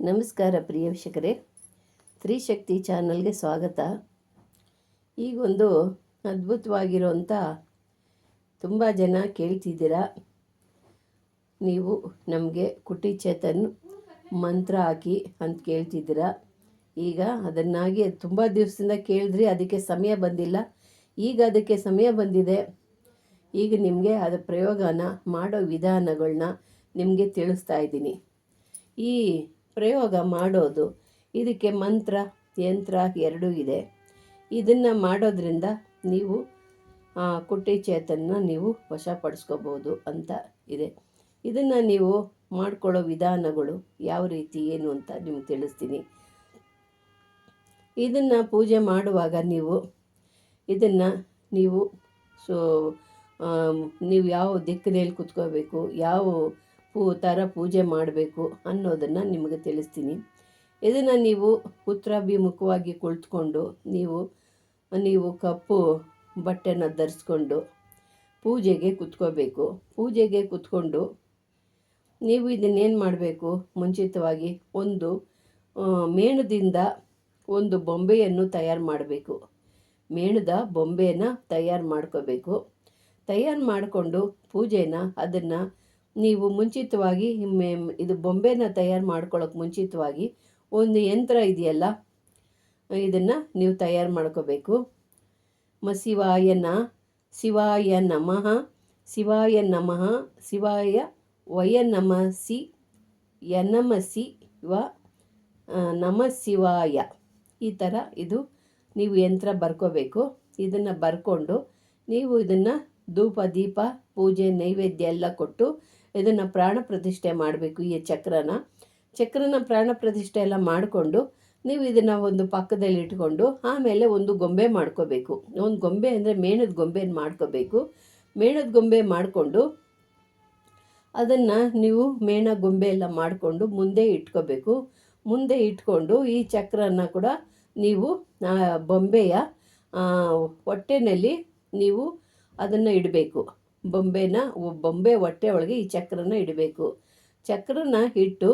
ನಮಸ್ಕಾರ ಪ್ರಿಯ ವೀಕ್ಷಕರೇ. ತ್ರಿಶಕ್ತಿ ಚಾನಲ್ಗೆ ಸ್ವಾಗತ. ಈಗೊಂದು ಅದ್ಭುತವಾಗಿರುವಂಥ ತುಂಬ ಜನ ಕೇಳ್ತಿದ್ದೀರಾ? ನೀವು ನಮಗೆ ಕುಟಿ ಚೇತನ್ ಮಂತ್ರ ಹಾಕಿ ಅಂತ ಕೇಳ್ತಿದ್ದೀರಾ? ಈಗ ಅದನ್ನಾಗಿ ತುಂಬ ದಿವಸದಿಂದ ಕೇಳಿದ್ರಿ, ಅದಕ್ಕೆ ಸಮಯ ಬಂದಿಲ್ಲ. ಈಗ ಅದಕ್ಕೆ ಸಮಯ ಬಂದಿದೆ. ಈಗ ನಿಮಗೆ ಅದರ ಪ್ರಯೋಗನ ಮಾಡೋ ವಿಧಾನಗಳನ್ನ ನಿಮಗೆ ತಿಳಿಸ್ತಾ ಇದ್ದೀನಿ. ಈ ಪ್ರಯೋಗ ಮಾಡೋದು. ಇದಕ್ಕೆ ಮಂತ್ರ, ಯಂತ್ರ ಎರಡೂ ಇದೆ. ಇದನ್ನು ಮಾಡೋದ್ರಿಂದ ನೀವು ಕುಟ್ಟಿ ಕುಟಿ ಚೇತನ್ನ ನೀವು ವಶಪಡಿಸ್ಕೋಬೋದು ಅಂತ ಇದೆ. ಇದನ್ನು ನೀವು ಮಾಡ್ಕೊಳ್ಳೋ ವಿಧಾನಗಳು ಯಾವ ರೀತಿ, ಏನು ಅಂತ ನಿಮ್ಗೆ ತಿಳಿಸ್ತೀನಿ. ಇದನ್ನು ಪೂಜೆ ಮಾಡುವಾಗ ನೀವು, ಇದನ್ನು ನೀವು ಸೊ ನೀವು ಯಾವ ದಿಕ್ಕಿನಲ್ಲಿ ಕುತ್ಕೋಬೇಕು, ಯಾವ ಪೂ ಥರ ಪೂಜೆ ಮಾಡಬೇಕು ಅನ್ನೋದನ್ನು ನಿಮಗೆ ತಿಳಿಸ್ತೀನಿ. ಇದನ್ನು ನೀವು ಉತ್ತರಾಭಿಮುಖವಾಗಿ ಕುಳಿತುಕೊಂಡು ನೀವು ನೀವು ಕಪ್ಪು ಬಟ್ಟೆನ ಧರಿಸ್ಕೊಂಡು ಪೂಜೆಗೆ ಕುತ್ಕೋಬೇಕು. ಪೂಜೆಗೆ ಕುತ್ಕೊಂಡು ನೀವು ಇದನ್ನೇನು ಮಾಡಬೇಕು? ಮುಂಚಿತವಾಗಿ ಒಂದು ಮೇಣದಿಂದ ಒಂದು ಬೊಂಬೆಯನ್ನು ತಯಾರು ಮಾಡಬೇಕು. ಮೇಣದ ಬೊಂಬೆಯನ್ನು ತಯಾರು ಮಾಡ್ಕೋಬೇಕು. ತಯಾರು ಮಾಡಿಕೊಂಡು ಪೂಜೆನ ಅದನ್ನು ನೀವು ಮುಂಚಿತವಾಗಿ ಇದು ಬೊಂಬೆನ ತಯಾರು ಮಾಡ್ಕೊಳ್ಳೋಕೆ ಮುಂಚಿತವಾಗಿ ಒಂದು ಯಂತ್ರ ಇದೆಯಲ್ಲ, ಇದನ್ನು ನೀವು ತಯಾರು ಮಾಡ್ಕೋಬೇಕು. ಮ ಶಿವಾಯನ ಶಿವಾಯ ನಮಃ ಶಿವಾಯ ನಮಃ, ಶಿವಾಯ ವಯ ನಮಸಿ ಯನಮಸಿ ವ ನಮಃ ಶಿವಾಯ. ಈ ಥರ ಇದು ನೀವು ಯಂತ್ರ ಬರ್ಕೋಬೇಕು. ಇದನ್ನು ಬರ್ಕೊಂಡು ನೀವು ಇದನ್ನು ಧೂಪ, ದೀಪ, ಪೂಜೆ, ನೈವೇದ್ಯ ಎಲ್ಲ ಕೊಟ್ಟು ಇದನ್ನು ಪ್ರಾಣ ಪ್ರತಿಷ್ಠೆ ಮಾಡಬೇಕು ಈ ಚಕ್ರನ. ಚಕ್ರನ ಪ್ರಾಣ ಪ್ರತಿಷ್ಠೆ ಎಲ್ಲ ಮಾಡಿಕೊಂಡು ನೀವು ಇದನ್ನು ಒಂದು ಪಕ್ಕದಲ್ಲಿ ಇಟ್ಕೊಂಡು ಆಮೇಲೆ ಒಂದು ಗೊಂಬೆ ಮಾಡ್ಕೋಬೇಕು. ಒಂದು ಗೊಂಬೆ ಅಂದರೆ ಮೇಣದ ಗೊಂಬೆನ ಮಾಡ್ಕೋಬೇಕು. ಮೇಣದ ಗೊಂಬೆ ಮಾಡಿಕೊಂಡು ಅದನ್ನು ನೀವು ಮೇಣ ಗೊಂಬೆ ಎಲ್ಲ ಮಾಡಿಕೊಂಡು ಮುಂದೆ ಇಟ್ಕೋಬೇಕು. ಮುಂದೆ ಇಟ್ಕೊಂಡು ಈ ಚಕ್ರನ ಕೂಡ ನೀವು ಬೊಂಬೆಯ ಹೊಟ್ಟೆನಲ್ಲಿ ನೀವು ಅದನ್ನು ಇಡಬೇಕು. ಬೊಂಬೆನ ಬೊಂಬೆ ಹೊಟ್ಟೆ ಒಳಗೆ ಈ ಚಕ್ರನ ಇಡಬೇಕು. ಚಕ್ರನ ಇಟ್ಟು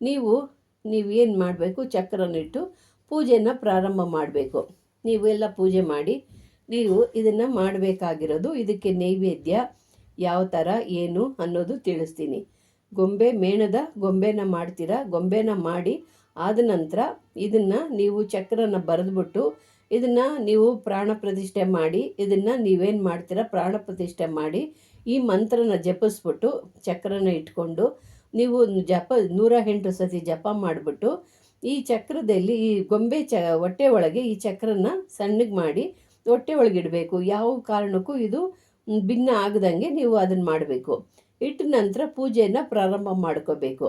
ನೀವು ನೀವೇನು ಮಾಡಬೇಕು? ಚಕ್ರನ ಇಟ್ಟು ಪೂಜೆನ ಪ್ರಾರಂಭ ಮಾಡಬೇಕು. ನೀವು ಎಲ್ಲ ಪೂಜೆ ಮಾಡಿ, ನೀವು ಇದನ್ನು ಮಾಡಬೇಕಾಗಿರೋದು ಇದಕ್ಕೆ ನೈವೇದ್ಯ ಯಾವ ಥರ ಏನು ಅನ್ನೋದು ತಿಳಿಸ್ತೀನಿ. ಗೊಂಬೆ, ಮೇಣದ ಗೊಂಬೆನ ಮಾಡ್ತೀರಾ? ಗೊಂಬೆನ ಮಾಡಿ ಆದ ನಂತರ ಇದನ್ನು ನೀವು ಚಕ್ರನ ಬರೆದ್ಬಿಟ್ಟು ಇದನ್ನು ನೀವು ಪ್ರಾಣ ಪ್ರತಿಷ್ಠೆ ಮಾಡಿ, ಇದನ್ನು ನೀವೇನು ಮಾಡ್ತೀರಾ, ಪ್ರಾಣ ಪ್ರತಿಷ್ಠೆ ಮಾಡಿ, ಈ ಮಂತ್ರನ ಜಪಿಸ್ಬಿಟ್ಟು, ಚಕ್ರನ ಇಟ್ಕೊಂಡು, ನೀವು ಜಪ ನೂರ ಎಂಟು ಸತಿ ಜಪ ಮಾಡಿಬಿಟ್ಟು, ಈ ಚಕ್ರದಲ್ಲಿ, ಈ ಗೊಂಬೆ ಚ, ಹೊಟ್ಟೆ ಒಳಗೆ ಈ ಚಕ್ರನ ಸಣ್ಣಗೆ ಮಾಡಿ, ಹೊಟ್ಟೆ ಒಳಗೆ ಇಡಬೇಕು. ಯಾವ ಕಾರಣಕ್ಕೂ ಇದು ಭಿನ್ನ ಆಗದಂಗೆ ನೀವು ಅದನ್ನು ಮಾಡಬೇಕು. ಇಟ್ಟ ನಂತರ ಪೂಜೆಯನ್ನು ಪ್ರಾರಂಭ ಮಾಡ್ಕೋಬೇಕು.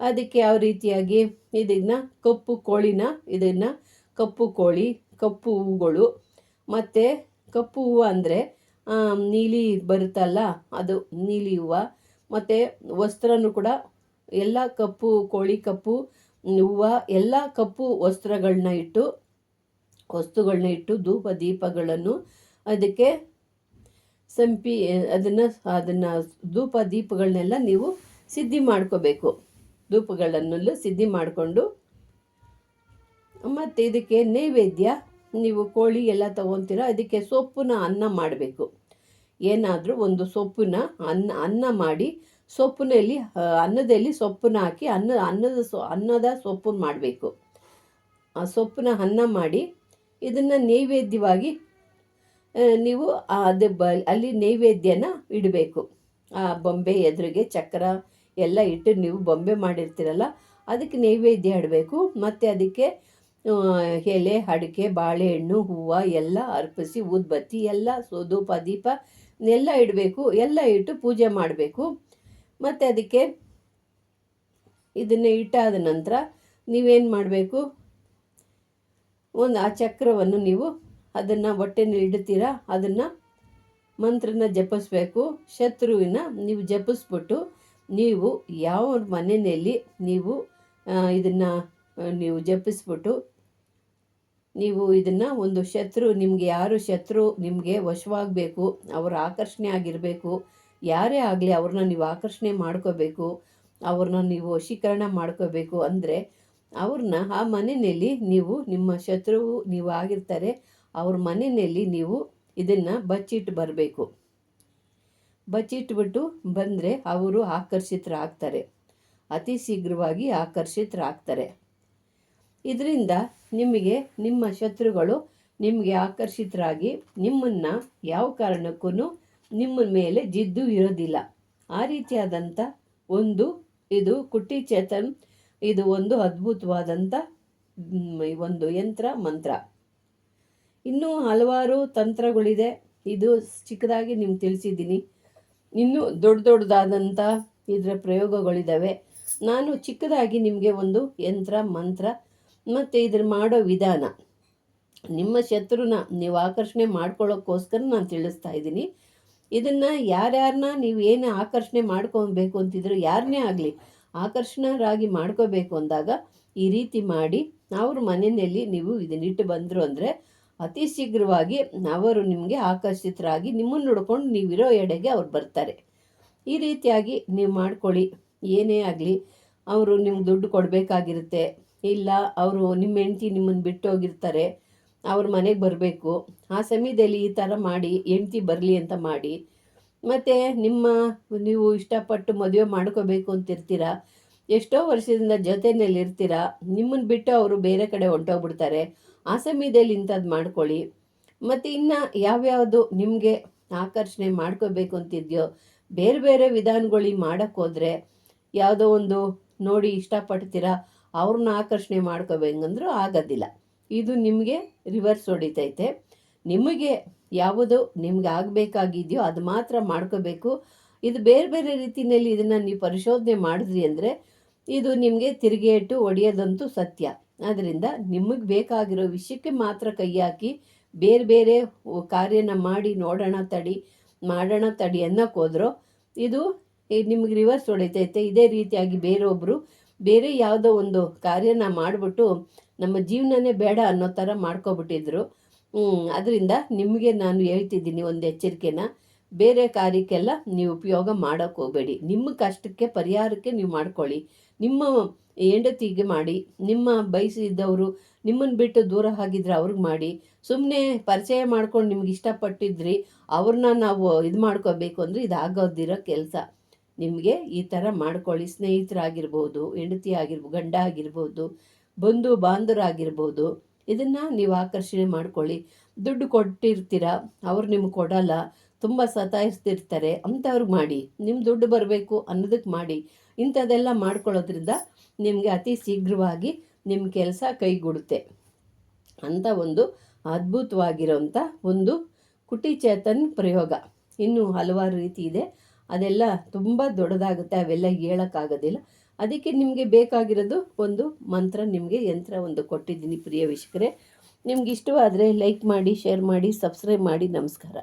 ಅದಕ್ಕೆ ಯಾವ ರೀತಿಯಾಗಿ? ಇದನ್ನು ಕಪ್ಪು ಕೋಳಿನ, ಇದನ್ನು ಕಪ್ಪು ಕೋಳಿ ಕಪ್ಪು ಹೂಗಳು. ಮತ್ತು ಕಪ್ಪು ಹೂವು ಅಂದರೆ ನೀಲಿ ಬರುತ್ತಲ್ಲ, ಅದು ನೀಲಿ ಹೂವು. ಮತ್ತು ವಸ್ತ್ರನೂ ಕೂಡ ಎಲ್ಲ ಕಪ್ಪು, ಕೋಳಿ ಕಪ್ಪು, ಹೂವು, ಎಲ್ಲ ಕಪ್ಪು ವಸ್ತ್ರಗಳನ್ನ ಇಟ್ಟು ವಸ್ತುಗಳನ್ನ ಇಟ್ಟು ಧೂಪ ದೀಪಗಳನ್ನು ಅದಕ್ಕೆ ಸಂಪಿ, ಅದನ್ನು ಅದನ್ನು ಧೂಪ ದೀಪಗಳನ್ನೆಲ್ಲ ನೀವು ಸಿದ್ಧಿ ಮಾಡ್ಕೋಬೇಕು. ಧೂಪಗಳನ್ನೆಲ್ಲ ಸಿದ್ಧಿ ಮಾಡಿಕೊಂಡು, ಮತ್ತು ಇದಕ್ಕೆ ನೈವೇದ್ಯ ನೀವು ಕೋಳಿ ಎಲ್ಲ ತಗೊತೀರ, ಅದಕ್ಕೆ ಸೊಪ್ಪನ್ನ ಅನ್ನ ಮಾಡಬೇಕು. ಏನಾದರೂ ಒಂದು ಸೊಪ್ಪನ್ನ ಅನ್ನ ಅನ್ನ ಮಾಡಿ ಸೊಪ್ಪಿನಲ್ಲಿ ಅನ್ನದಲ್ಲಿ ಸೊಪ್ಪನ್ನ ಹಾಕಿ ಅನ್ನ, ಅನ್ನದ ಸೊ, ಅನ್ನದ ಸೊಪ್ಪು ಮಾಡಬೇಕು. ಆ, ಸೊಪ್ಪನ್ನ ಅನ್ನ ಮಾಡಿ ಇದನ್ನು ನೈವೇದ್ಯವಾಗಿ ನೀವು ಅದು ಬ, ಅಲ್ಲಿ ನೈವೇದ್ಯನ ಇಡಬೇಕು. ಆ, ಬೊಂಬೆ ಎದುರಿಗೆ ಚಕ್ರ ಎಲ್ಲ ಇಟ್ಟು ನೀವು ಬೊಂಬೆ ಮಾಡಿರ್ತೀರಲ್ಲ, ಅದಕ್ಕೆ ನೈವೇದ್ಯ ಇಡಬೇಕು. ಮತ್ತು ಅದಕ್ಕೆ ಎಲೆ, ಅಡಿಕೆ, ಬಾಳೆಹಣ್ಣು, ಹೂವು ಎಲ್ಲ ಅರ್ಪಿಸಿ ಊದ್ಬತ್ತಿ ಎಲ್ಲ ಸೊ ಧೂಪ ದೀಪ ಎಲ್ಲ ಇಡಬೇಕು, ಎಲ್ಲ ಇಟ್ಟು ಪೂಜೆ ಮಾಡಬೇಕು. ಮತ್ತು ಅದಕ್ಕೆ ಇದನ್ನು ಇಟ್ಟಾದ ನಂತರ ನೀವೇನು ಮಾಡಬೇಕು? ಒಂದು ಆ ಚಕ್ರವನ್ನು ನೀವು ಅದನ್ನು ಹೊಟ್ಟೆನಲ್ಲಿ ಇಡ್ತೀರಾ? ಅದನ್ನು ಮಂತ್ರನ ಜಪಿಸ್ಬೇಕು. ಶತ್ರುವಿನ ನೀವು ಜಪಿಸ್ಬಿಟ್ಟು ನೀವು ಯಾವ ಮನೆಯಲ್ಲಿ ನೀವು ಇದನ್ನು ನೀವು ಜಪಿಸ್ಬಿಟ್ಟು ನೀವು ಇದನ್ನು ಒಂದು ಶತ್ರು, ನಿಮಗೆ ಯಾರು ಶತ್ರು, ನಿಮಗೆ ವಶವಾಗಬೇಕು, ಅವರ ಆಕರ್ಷಣೆ ಆಗಿರಬೇಕು, ಯಾರೇ ಆಗಲಿ ಅವ್ರನ್ನ ನೀವು ಆಕರ್ಷಣೆ ಮಾಡ್ಕೋಬೇಕು, ಅವ್ರನ್ನ ನೀವು ವಶೀಕರಣ ಮಾಡ್ಕೋಬೇಕು ಅಂದರೆ ಅವ್ರನ್ನ ಆ ಮನೆಯಲ್ಲಿ ನೀವು ನಿಮ್ಮ ಶತ್ರುವು ನೀವು ಆಗಿರ್ತಾರೆ, ಅವ್ರ ಮನೆಯಲ್ಲಿ ನೀವು ಇದನ್ನು ಬಚ್ಚಿಟ್ಟು ಬರಬೇಕು. ಬಚ್ಚಿಟ್ಬಿಟ್ಟು ಬಂದರೆ ಅವರು ಆಕರ್ಷಿತರಾಗ್ತಾರೆ. ಅತಿ ಶೀಘ್ರವಾಗಿ ಆಕರ್ಷಿತರಾಗ್ತಾರೆ. ಇದರಿಂದ ನಿಮಗೆ ನಿಮ್ಮ ಶತ್ರುಗಳು ನಿಮಗೆ ಆಕರ್ಷಿತರಾಗಿ ನಿಮ್ಮನ್ನು ಯಾವ ಕಾರಣಕ್ಕೂ ನಿಮ್ಮ ಮೇಲೆ ಜಿದ್ದು ಇರೋದಿಲ್ಲ. ಆ ರೀತಿಯಾದಂಥ ಒಂದು ಇದು ಕುಟ್ಟಿ ಚೇತನ್ ಇದು ಒಂದು ಅದ್ಭುತವಾದಂಥ ಒಂದು ಯಂತ್ರ, ಮಂತ್ರ. ಇನ್ನೂ ಹಲವಾರು ತಂತ್ರಗಳಿದೆ. ಇದು ಚಿಕ್ಕದಾಗಿ ನಿಮ್ಗೆ ತಿಳಿಸಿದ್ದೀನಿ. ಇನ್ನೂ ದೊಡ್ಡ ದೊಡ್ಡದಾದಂಥ ಇದರ ಪ್ರಯೋಗಗಳಿದ್ದಾವೆ ನಾನು ಚಿಕ್ಕದಾಗಿ ನಿಮಗೆ ಒಂದು ಯಂತ್ರ, ಮಂತ್ರ ಮತ್ತು ಇದ್ರ ಮಾಡೋ ವಿಧಾನ. ನಿಮ್ಮ ಶತ್ರುನ ನೀವು ಆಕರ್ಷಣೆ ಮಾಡ್ಕೊಳ್ಳೋಕ್ಕೋಸ್ಕರ ನಾನು ತಿಳಿಸ್ತಾ ಇದ್ದೀನಿ. ಇದನ್ನು ಯಾರ್ಯಾರನ್ನ ನೀವು ಏನು ಆಕರ್ಷಣೆ ಮಾಡ್ಕೊಬೇಕು ಅಂತಿದ್ರು ಯಾರನ್ನೇ ಆಗಲಿ ಆಕರ್ಷಣರಾಗಿ ಮಾಡ್ಕೋಬೇಕು ಅಂದಾಗ ಈ ರೀತಿ ಮಾಡಿ ಅವ್ರ ಮನೆಯಲ್ಲಿ ನೀವು ಇದನ್ನಿಟ್ಟು ಬಂದರು ಅಂದರೆ ಅತಿ ಶೀಘ್ರವಾಗಿ ಅವರು ನಿಮಗೆ ಆಕರ್ಷಿತರಾಗಿ ನಿಮ್ಮನ್ನು ನೋಡ್ಕೊಂಡು ನೀವಿರೋ ಎಡೆಗೆ ಅವ್ರು ಬರ್ತಾರೆ. ಈ ರೀತಿಯಾಗಿ ನೀವು ಮಾಡ್ಕೊಳ್ಳಿ. ಏನೇ ಆಗಲಿ ಅವರು ನಿಮ್ಗೆ ದುಡ್ಡು ಕೊಡಬೇಕಾಗಿರುತ್ತೆ. ಇಲ್ಲ, ಅವರು ನಿಮ್ಮ ಹೆಂಡತಿ ನಿಮ್ಮನ್ನು ಬಿಟ್ಟು ಹೋಗಿರ್ತಾರೆ, ಅವ್ರ ಮನೆಗೆ ಬರಬೇಕು. ಆ ಸಮಯದಲ್ಲಿ ಈ ಥರ ಮಾಡಿ, ಹೆಂಡ್ತಿ ಬರಲಿ ಅಂತ ಮಾಡಿ. ಮತ್ತು ನಿಮ್ಮ, ನೀವು ಇಷ್ಟಪಟ್ಟು ಮದುವೆ ಮಾಡ್ಕೋಬೇಕು ಅಂತಿರ್ತೀರ? ಎಷ್ಟೋ ವರ್ಷದಿಂದ ಜೊತೆಯಲ್ಲಿ ಇರ್ತೀರ? ನಿಮ್ಮನ್ನು ಬಿಟ್ಟು ಅವರು ಬೇರೆ ಕಡೆ ಹೊಂಟೋಗ್ಬಿಡ್ತಾರೆ. ಆ ಸಮಯದಲ್ಲಿ ಇಂಥದ್ದು ಮಾಡ್ಕೊಳ್ಳಿ. ಮತ್ತು ಇನ್ನು ಯಾವ್ಯಾವುದು ನಿಮಗೆ ಆಕರ್ಷಣೆ ಮಾಡ್ಕೋಬೇಕು ಅಂತಿದೆಯೋ, ಬೇರೆ ಬೇರೆ ವಿಧಾನಗಳಿಗೆ ಮಾಡೋಕ್ಕೋದ್ರೆ ಯಾವುದೋ ಒಂದು ನೋಡಿ ಇಷ್ಟಪಡ್ತೀರಾ? ಅವ್ರನ್ನ ಆಕರ್ಷಣೆ ಮಾಡ್ಕೋಬೇಕಂದ್ರೂ ಆಗೋದಿಲ್ಲ. ಇದು ನಿಮಗೆ ರಿವರ್ಸ್ ಹೊಡಿತೈತೆ. ನಿಮಗೆ ಯಾವುದು ನಿಮ್ಗೆ ಆಗಬೇಕಾಗಿದೆಯೋ ಅದು ಮಾತ್ರ ಮಾಡ್ಕೋಬೇಕು. ಇದು ಬೇರೆ ಬೇರೆ ರೀತಿಯಲ್ಲಿ ಇದನ್ನು ನೀವು ಪರಿಶೋಧನೆ ಮಾಡಿದ್ರಿ ಅಂದರೆ ಇದು ನಿಮಗೆ ತಿರುಗೇಟು ಒಡೆಯೋದಂತೂ ಸತ್ಯ. ಆದ್ದರಿಂದ ನಿಮಗೆ ಬೇಕಾಗಿರೋ ವಿಷಯಕ್ಕೆ ಮಾತ್ರ ಕೈ ಹಾಕಿ ಬೇರೆ ಬೇರೆ ಕಾರ್ಯನ ಮಾಡಿ ನೋಡೋಣ ತಡಿ, ಮಾಡೋಣ ತಡಿ ಅನ್ನೋಕ್ಕೋದ್ರೂ ಇದು ನಿಮಗೆ ರಿವರ್ಸ್ ಹೊಡಿತೈತೆ. ಇದೇ ರೀತಿಯಾಗಿ ಬೇರೊಬ್ಬರು ಬೇರೆ ಯಾವುದೋ ಒಂದು ಕಾರ್ಯನ ಮಾಡಿಬಿಟ್ಟು ನಮ್ಮ ಜೀವನನೇ ಬೇಡ ಅನ್ನೋ ಥರ ಮಾಡ್ಕೊಬಿಟ್ಟಿದ್ರು. ಅದರಿಂದ ನಿಮಗೆ ನಾನು ಹೇಳ್ತಿದ್ದೀನಿ ಒಂದು ಎಚ್ಚರಿಕೆನ. ಬೇರೆ ಕಾರ್ಯಕ್ಕೆಲ್ಲ ನೀವು ಉಪಯೋಗ ಮಾಡೋಕ್ಕೆ ಹೋಗಬೇಡಿ. ನಿಮ್ಮ ಕಷ್ಟಕ್ಕೆ ಪರಿಹಾರಕ್ಕೆ ನೀವು ಮಾಡ್ಕೊಳ್ಳಿ. ನಿಮ್ಮ ಹೆಂಡತಿಗೆ ಮಾಡಿ, ನಿಮ್ಮ ಬಯಸಿದ್ದವರು ನಿಮ್ಮನ್ನು ಬಿಟ್ಟು ದೂರ ಆಗಿದ್ರೆ ಅವ್ರಿಗೆ ಮಾಡಿ. ಸುಮ್ಮನೆ ಪರಿಚಯ ಮಾಡ್ಕೊಂಡು ನಿಮ್ಗೆ ಇಷ್ಟಪಟ್ಟಿದ್ರಿ ಅವ್ರನ್ನ ನಾವು ಇದು ಮಾಡ್ಕೋಬೇಕು ಅಂದರೆ ಇದು ಆಗೋದಿರೋ ಕೆಲಸ. ನಿಮಗೆ ಈ ಥರ ಮಾಡ್ಕೊಳ್ಳಿ. ಸ್ನೇಹಿತರಾಗಿರ್ಬೋದು ಹೆಂಡತಿ ಆಗಿರ್ಬೋದು ಗಂಡ ಆಗಿರ್ಬೋದು ಬಂಧು, ಬಾಂಧವರಾಗಿರ್ಬೋದು, ಇದನ್ನು ನೀವು ಆಕರ್ಷಣೆ ಮಾಡ್ಕೊಳ್ಳಿ. ದುಡ್ಡು ಕೊಟ್ಟಿರ್ತೀರ, ಅವ್ರು ನಿಮ್ಗೆ ಕೊಡಲ್ಲ, ತುಂಬ ಸತಾಯಿಸ್ತಿರ್ತಾರೆ, ಅಂಥವ್ರಿಗೆ ಮಾಡಿ. ನಿಮ್ಮ ದುಡ್ಡು ಬರಬೇಕು ಅನ್ನೋದಕ್ಕೆ ಮಾಡಿ. ಇಂಥದ್ದೆಲ್ಲ ಮಾಡ್ಕೊಳ್ಳೋದ್ರಿಂದ ನಿಮಗೆ ಅತಿ ಶೀಘ್ರವಾಗಿ ನಿಮ್ಮ ಕೆಲಸ ಕೈಗೂಡುತ್ತೆ. ಅಂಥ ಒಂದು ಅದ್ಭುತವಾಗಿರೋಂಥ ಒಂದು ಕುಟಿ ಚೇತನ್ ಪ್ರಯೋಗ. ಇನ್ನೂ ಹಲವಾರು ರೀತಿ ಇದೆ. ಅದೆಲ್ಲ ತುಂಬ ದೊಡ್ಡದಾಗುತ್ತೆ, ಅವೆಲ್ಲ ಹೇಳೋಕ್ಕಾಗೋದಿಲ್ಲ. ಅದಕ್ಕೆ ನಿಮಗೆ ಬೇಕಾಗಿರೋದು ಒಂದು ಮಂತ್ರ, ನಿಮಗೆ ಯಂತ್ರ ಒಂದು ಕೊಟ್ಟಿದ್ದೀನಿ ಪ್ರಿಯ ವೀಕ್ಷಕರೇ. ನಿಮ್ಗೆ ಇಷ್ಟವಾದರೆ ಲೈಕ್ ಮಾಡಿ ಶೇರ್ ಮಾಡಿ ಸಬ್ಸ್ಕ್ರೈಬ್ ಮಾಡಿ, ನಮಸ್ಕಾರ.